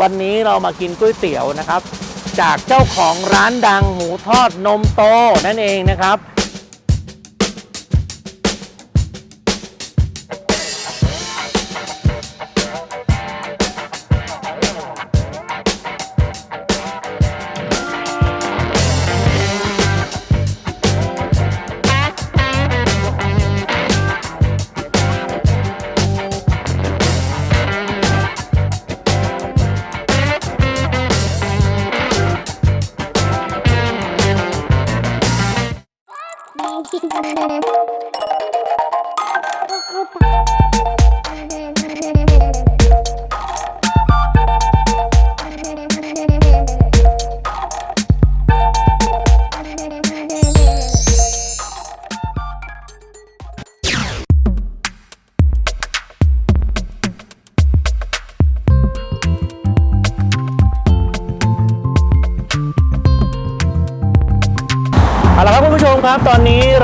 วันนี้เรามากินก๋วยเตี๋ยวนะครับ จากเจ้าของร้านดังหมูทอดนมโตนั่นเองนะครับ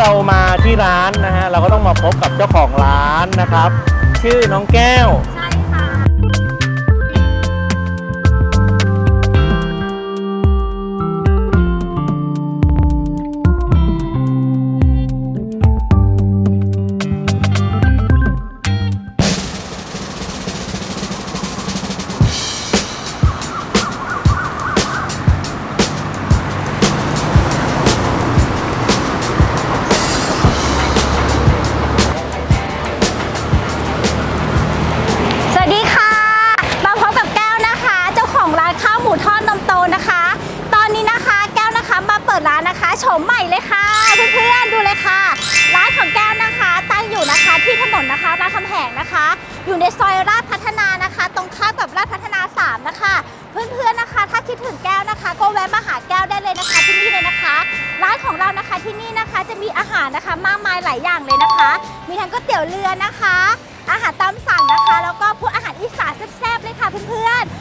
เรามาที่ร้านนะฮะเราก็ต้องมาพบกับเจ้าของร้านนะครับ ชื่อน้องแก้ว ในซอยราชพัฒนานะคะ ตรงข้ามกับราชพัฒนา 3 นะคะ เพื่อนๆนะคะ ถ้าคิดถึงแก้วนะคะ ก็แวะมาหาแก้วได้เลยนะคะที่นี่เลยนะคะ ร้านของเรานะคะที่นี่นะคะจะมีอาหารนะคะมากมายหลายอย่างเลยนะคะ มีทั้งก๋วยเตี๋ยวเรือนะคะ อาหารตามสั่งนะคะ แล้วก็พวกอาหารอีสานแซ่บๆเลยค่ะเพื่อนๆ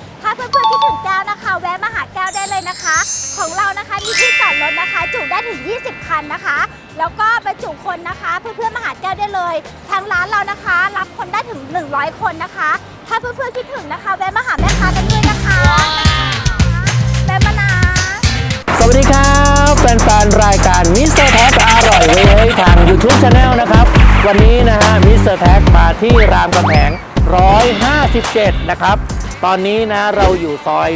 มีที่จอดรถนะคะ จุได้ถึง 20 คันนะคะ แล้วก็บรรจุคนนะคะ เพื่อนๆมาหาแก้วได้เลย ทางร้านเรานะคะ รับคนได้ถึง 100 คนนะคะ ถ้าเพื่อนๆคิดถึงนะคะแวะมาหาแม่ค้ากันด้วยนะคะแวะมานะสวัสดีครับแฟนๆรายการมิสเตอร์แท็กอร่อยเว้ยทาง YouTube Channel นะครับ วันนี้นะฮะมิสเตอร์แท็กมาที่รามคำแหง157 นะครับ ตอนนี้นะเราอยู่ซอย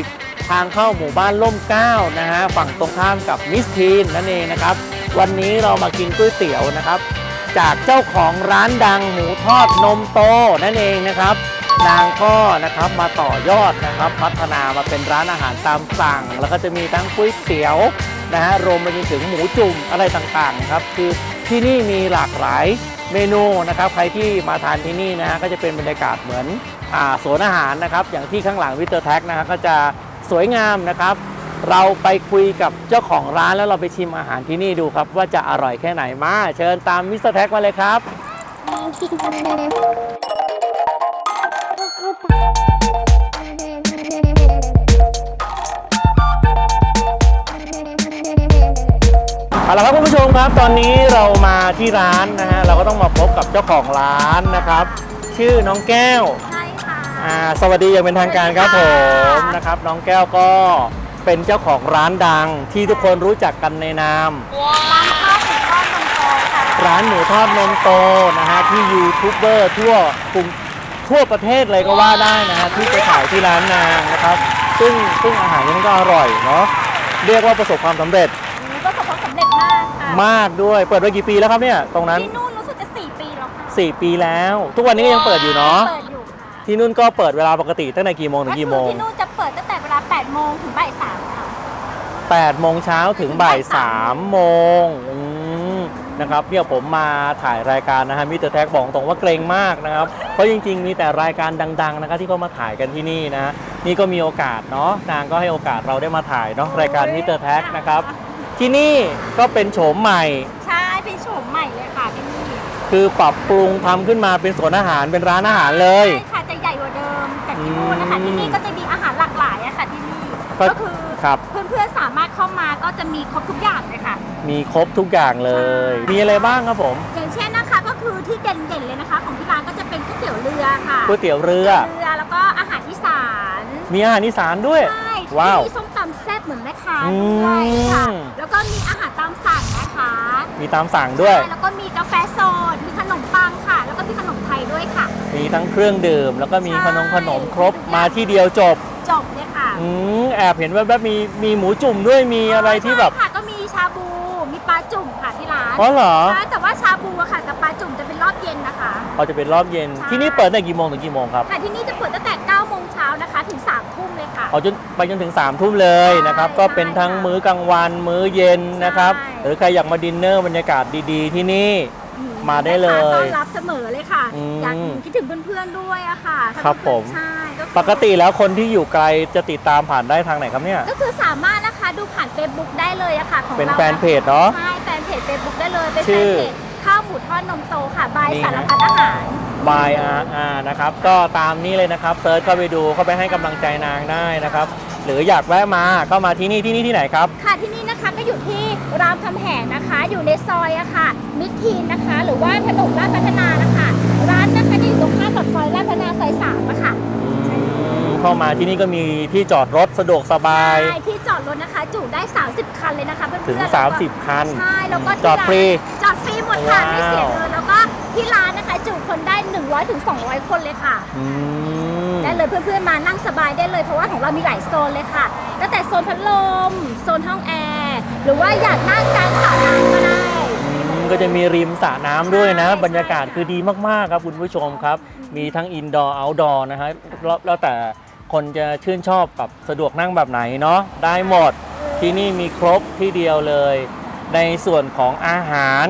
ทางเข้าหมู่บ้านล่มเก้านะฮะฝั่งตรงข้ามกับมิสทีนนั่นเองนะครับ วันนี้เรามากินก๋วยเตี๋ยวนะครับ จากเจ้าของร้านดังหมูทอดนมโตนั่นเองนะครับ นางก็นะครับมาต่อยอดนะครับ พัฒนามาเป็นร้านอาหารตามสั่ง แล้วก็จะมีทั้งก๋วยเตี๋ยวนะฮะรวมไปจนถึงหมูจุ่มอะไรต่างๆครับคือที่นี่มีหลากหลายเมนูนะครับใครที่มาทานที่นี่นะฮะก็จะเป็นบรรยากาศเหมือนอ่าสวนอาหารนะครับ อย่างที่ข้างหลังวิเตอร์แท็กนะฮะก็จะ สวยงามนะครับ เราไปคุยกับเจ้าของร้านแล้วเราไปชิมอาหารที่นี่ดูครับ ว่าจะอร่อยแค่ไหนมา เชิญตามมิสเตอร์แท็กมาเลยครับ เอาละครับคุณผู้ชมครับ ตอนนี้เรามาที่ร้านนะฮะเราก็ต้องมาพบกับเจ้าของร้านนะครับ ชื่อน้องแก้ว อ่าสวัสดีอย่างเป็นทางการครับผสวัสดีมค่ะนะครับ น้องแก้วก็เป็นเจ้าของร้านดังที่ทุกคนรู้จักกันในนาม ร้านข้าวหมูทอดนมโตค่ะร้านหมูทอดนมโตนะฮะที่ยูทูบเบอร์ทั่วกรุงทั่วประเทศเลยก็ว่าได้นะฮะที่ไปถ่ายที่ร้านนางนะครับ ซึ่งซึ่งอาหารนี่ก็อร่อยเนาะเรียกว่าประสบความสำเร็จหนูประสบความสำเร็จมากค่ะมากด้วยเปิดมากี่ปีแล้วครับเนี่ยตรงนั้น ที่นู่นรู้สึกจะ 4 ปีแล้วค่ะ4 ปีแล้ว ทุกวันนี้ก็ยังเปิดอยู่เนาะ เปิดอยู่ค่ะ ที่นู่นก็เปิดเวลาปกติตั้งแต่กี่โมงถึงกี่โมงก็คือที่นู่นจะเปิดตั้งแต่เวลา 8 โมงถึงบ่าย3ค่ะ 8 โมงเช้าถึงบ่าย3โมงอืมนะครับเนี่ยผมมาถ่ายรายการนะฮะมิเตอร์แท็กบอกตรงว่าเกรงมากนะครับ เพราะจริง ๆ มีแต่รายการดังๆนะครับที่เขามาถ่ายกันที่นี่นะ นี่ก็มีโอกาสเนาะนางก็ให้โอกาสเราได้มาถ่ายเนาะรายการมิเตอร์แท็กนะครับที่นี่ก็เป็นโฉมใหม่ ใช่เป็นโฉมใหม่เลยค่ะที่นี่คือปรับปรุงทำขึ้นมาเป็นสวนอาหารเป็นร้านอาหารเลยใช่ ก็ก็คือครับเพื่อนๆสามารถเข้ามาก็จะมีครบทุกอย่างเลยค่ะ มีครบทุกอย่างเลย ใช่ มีอะไรบ้างครับผมอย่างเช่นนะคะก็คือที่เด่นๆเลยนะคะ ของที่ร้านก็จะเป็นก๋วยเตี๋ยวเรือค่ะก๋วยเตี๋ยวเรือ เรือแล้วก็อาหารอีสานมีอาหารอีสานด้วย ใช่ว้าวมีส้มตำแซ่บเหมือนแม่ค้าอืมด้วยค่ะแล้วก็มีอาหารตามสั่งนะคะมีตามสั่งด้วย ใช่แล้วก็มีกาแฟสดมีขนมปังค่ะ แล้วก็มีขนมไทยด้วยค่ะ มีทั้งเครื่องดื่ม แล้วก็มีใช่ ขนมขนมครบมาที่เดียวจบ จบเลยค่ะ อืมแอบเห็นแวบๆมีมีหมูจุ่มด้วยมีอะไรที่แบบ ใช่ค่ะก็มีชาบู มีปลาจุ่มค่ะที่ร้านอ๋อเหรอใช่แต่ว่าชาบูอะค่ะกับปลาจุ่มจะเป็นรอบเย็นนะคะพอจะเป็นรอบเย็น ใช่ ที่นี่เปิดตั้งแต่กี่โมงถึงกี่โมงครับค่ะที่นี่จะเปิดตั้งแต่9โมงเช้านะคะ ถึง3ทุ่มเลยค่ะ เอาจนไปจนถึง3ามทุ่มเลยนะครับ ใช่ก็เป็นทั้งใช่ค่ะมื้อกลางวัน มื้อเย็นนะครับ ใช่ หรือใครอยากมาดินเนอร์บรรยากาศดีๆ ที่นี่ อืมาได้เลยแม่ค้าต้อนรับเสมอเลยค่ะ อืมอยากคิดถึงเพื่อนๆด้วยอะค่ะครับผม ใช่ก็คือ ปกติแล้วคนที่อยู่ไกลจะติดตามผ่านได้ทางไหนครับเนี่ย ก็คือสามารถนะคะดูผ่าน Facebook ได้เลยอะค่ะของเป็นราแฟนเพจเนาะใช่แฟนเพจ Facebook ได้เลยเป็นชื่แฟนอเพจข้าวหมูทอดนมโตค่ะบายนี่สารนะพัดอาหาร บายอาร์นะครับ ก็ตามนี้เลยนะครับเซิร์ชเข้าไปดูเข้าไปให้กำลังใจนางได้นะครับ หรืออยากแวะมาก็มาที่นี่ที่นี่ที่ไหนครับ ค่ะที่นี่นะคะก็อยู่ที่รามคำแหงนะคะ อยู่ในซอยอะค่ะมิตรทีนนะคะ หรือว่าถนนราชพัฒนานะคะ ร้าน เข้ามาที่นี่ก็มีที่จอดรถสะดวกสบาย ใช่ที่จอดรถนะคะ จุได้ 30 คันเลยนะคะเพื่อนๆถึง แล้วก็30 คัน ใช่แล้วก็ที่จอดฟรีจอดฟรีหมดค่ะว้าวไม่เสียเงินแล้วก็ที่ร้านนะคะ จุคนได้ 100ถึง200 คนเลยค่ะ อืม ได้เลยเพื่อนๆมานั่งสบายได้เลยเพราะว่าของเรามีหลายโซนเลยค่ะตั้งแต่โซนพัดลมโซนห้องแอร์หรือว่าอยากนั่งกลางสระน้ำก็ได้ อืมก็จะมีริมสระน้ำด้วยนะ ใช่บรรยากาศคือดีมากๆครับคุณผู้ชมครับ มีทั้งอินดอร์เอาท์ดอร์นะฮะแล้วแล้วแต่ คนจะชื่นชอบกับสะดวกนั่งแบบไหนเนาะได้หมดที่นี่มีครบที่เดียวเลย ในส่วนของอาหาร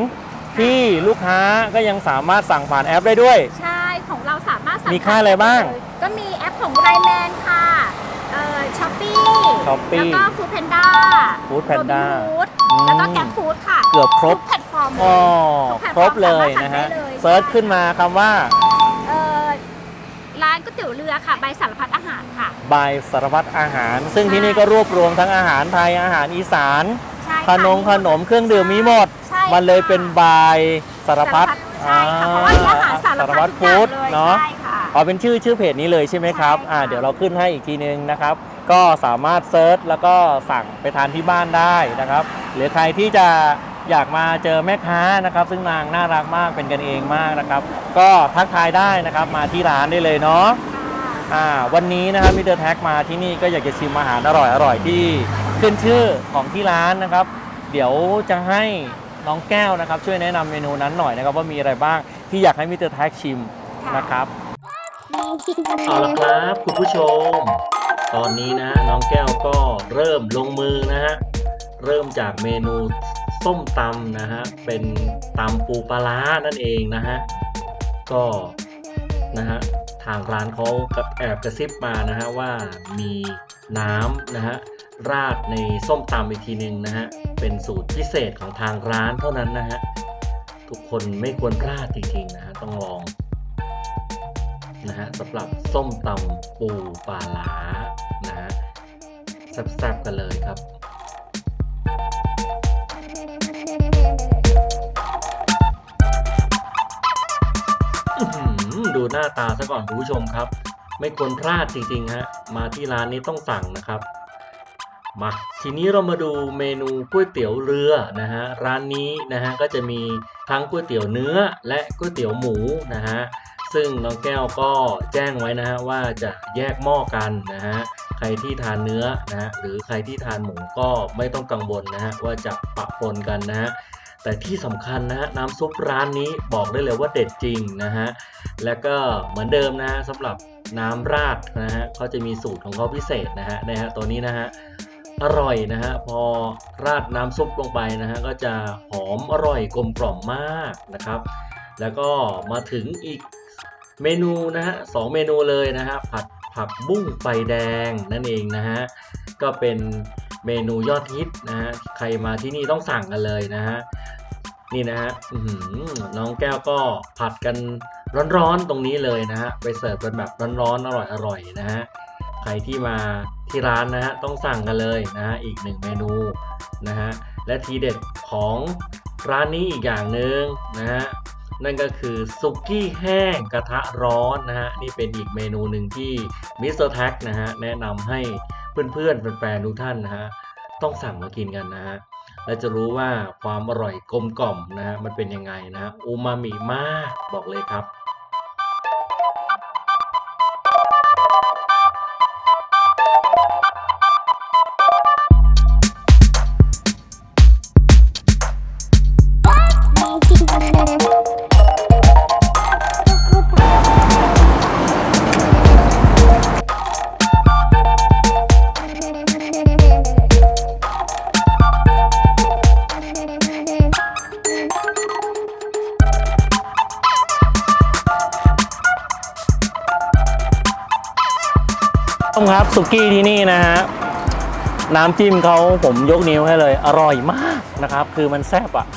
ที่ลูกค้าก็ยังสามารถสั่งผ่านแอปได้ด้วย ใช่ของเราสามารถสั่งมีค่าอะไรบ้างเลยก็มีแอปของไ i แมนค่ะเอ่อช้อปปี้ Shopee แล้วก็ฟู้ดแพนด้า Foodpanda อืมแล้วก็แกร็บฟู้ดค่ะเกือบครบ ทุกแพลตฟอร์มอ๋อทุกแพลตครบเลยนะสาฮะมารถสั่งได้เลย เซิร์ชขึ้นมาคำว่าเอ่อร้านก๋วยเตี๋ยวเรือค่ะใบสารพัดอาหารค่ะบายสารพัดอาหาร ซึ่งที่นี่ก็รวบรวมทั้งอาหารไทยอาหารอีสาน ใช่ขค่ะ นมขนมเครื่องดื่มมีหมด ใช่ค่ะมันเลยเป็นบายสารพัดใช่ค่ะเพราะว่ามีอาหารสารพัดทุกอฟู้ย่างดเลยเนาะใช่ค่ะอ๋อเป็นชื่อชื่อเพจนี้เลยใช่ไหมครับใช่ค่ะ อ่าเดี๋ยวเราขึ้นให้อีกทีนึงนะครับ ก็สามารถเซิร์ชแล้วก็สั่งไปทานที่บ้านได้นะครับ หรือใครที่จะอยากมาเจอแม่ค้านะครับ ซึ่งนางน่ารักมากเป็นกันเองมากนะครับ ก็ทักทายได้นะครับมาที่ร้านได้เลยเนาะ อ่าวันนี้นะครับมิเตอร์แท็กมาที่นี่ก็อยากจะชิมอาหารอร่อยอร่อยที่ขึ้นชื่อของที่ร้านนะครับ เดี๋ยวจะให้น้องแก้วนะครับ ช่วยแนะนำเมนูนั้นหน่อยนะครับ ว่ามีอะไรบ้างที่อยากให้มิเตอร์แท็กชิมนะครับเอาละครับคุณผู้ชม ตอนนี้นะน้องแก้วก็เริ่มลงมือนะฮะเริ่มจากเมนูส้มตำนะฮะเป็นตำปูปลาร้านั่นเองนะฮะก็นะฮะ ทางร้านเขากับแอบกระซิบมานะฮะว่ามีน้ำนะฮะราดในส้มตำอีกทีหนึ่งนะฮะเป็นสูตรพิเศษของทางร้านเท่านั้นนะฮะทุกคนไม่ควรพลาดจริงๆนะฮะต้องลองนะฮะสำหรับส้มตำปูปลาหลานะฮะแซ่บๆกันเลยครับ ดูหน้าตาซะก่อนคุณผู้ชมครับ ไม่ควรพลาดจริงๆฮะมาที่ร้านนี้ต้องสั่งนะครับมาทีนี้เรามาดูเมนูก๋วยเตี๋ยวเรือนะฮะร้านนี้นะฮะก็จะมีทั้งก๋วยเตี๋ยวเนื้อและก๋วยเตี๋ยวหมูนะฮะซึ่งน้องแก้วก็แจ้งไว้นะฮะว่าจะแยกหม้อกันนะฮะใครที่ทานเนื้อนะฮะหรือใครที่ทานหมูก็ไม่ต้องกังวลนะฮะว่าจะปะปนกันนะฮะ แต่ที่สำคัญนะฮะน้ำซุปร้านนี้บอกได้เลยว่าเด็ดจริงนะฮะแล้วก็เหมือนเดิมนะฮะสำหรับน้ำราดนะฮะเขาจะมีสูตรของเขาพิเศษนะฮะนะฮะตัวนี้นะฮะอร่อยนะฮะพอราดน้ำซุปลงไปนะฮะก็จะหอมอร่อยกลมกล่อมมากนะครับ แล้วก็มาถึงอีกเมนูนะฮะสองเมนูเลยนะฮะผัดผักบุ้งไฟแดงนั่นเองนะฮะก็เป็นเมนูยอดฮิตนะฮะใครมาที่นี่ต้องสั่งกันเลยนะฮะ นี่นะฮะอื้อหือน้องแก้วก็ผัดกันร้อนๆตรงนี้เลยนะฮะไปเสิร์ฟกันแบบร้อนๆอร่อยๆนะฮะใครที่มาที่ร้านนะฮะต้องสั่งกันเลยนะฮะอีกหนึ่งเมนูนะฮะและทีเด็ดของร้านนี้อีกอย่างหนึ่งนะฮะนั่นก็คือซุกี้แห้งกระทะร้อนนะฮะนี่เป็นอีกเมนูหนึ่งที่มิสเตอร์แท็กนะฮะแนะนำให้เพื่อนๆแฟนๆทุกท่านนะฮะต้องสั่งมากินกันนะฮะ และจะรู้ว่าความอร่อยกลมกล่อมนะฮะมันเป็นยังไงนะฮะอูมามิมากบอกเลยครับ สุกี้ที่นี่นะฮะน้ำจิ้มเขาผมยกนิ้วให้เลย อร่อยมากนะครับ คือมันแซ่บอะ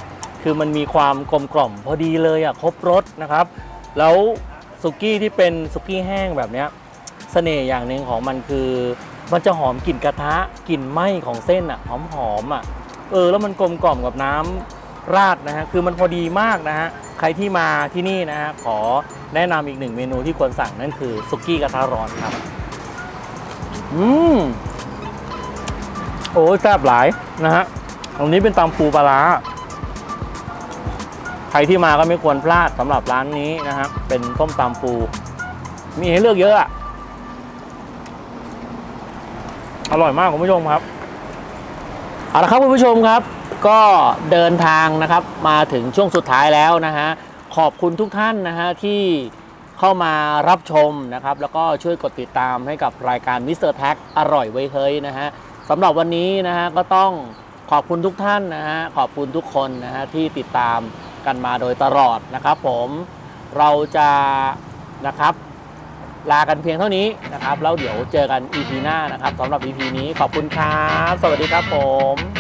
คือมันมีความกลมกล่อมพอดีเลยอะ ครบรสนะครับ แล้วสุกี้ที่เป็นสุกี้แห้งแบบเนี้ยเสน่ห์อย่างหนึ่งของมันคือ มันจะหอมกลิ่นกระทะกลิ่นไหม้ของเส้นอะหอมหอมๆอะเออแล้วมันกลมกล่อมกับน้ำราดนะฮะคือมันพอดีมากนะฮะใครที่มาที่นี่นะฮะขอแนะนำอีกหนึ่งเมนูที่ควรสั่งนั่นคือสุกี้กระทะร้อนครับ อืมโอ้แซ่บหลายนะฮะตรงนี้เป็นตำปูปลาร้าใครที่มาก็ไม่ควรพลาดสำหรับร้านนี้นะฮะเป็นต้มตำปู มีให้เลือกเยอะอะอร่อยมากคุณผู้ชมครับเอาละครับคุณผู้ชมครับ ก็เดินทางนะครับมาถึงช่วงสุดท้ายแล้วนะฮะขอบคุณทุกท่านนะฮะที่ เข้ามารับชมนะครับ แล้วก็ช่วยกดติดตามให้กับรายการ Mr. Tag อร์แพ็กอร่อยไว้เฮ้ยนะฮะสำหรับวันนี้นะฮะก็ต้องขอบคุณทุกท่านนะฮะขอบคุณทุกคนนะฮะที่ติดตามกันมาโดยตลอดนะครับ ผมเราจะนะครับลากันเพียงเท่านี้นะครับ แล้วเดี๋ยวเจอกัน EP หน้านะครับสำหรับ EP นี้ขอบคุณครับ สวัสดีครับผม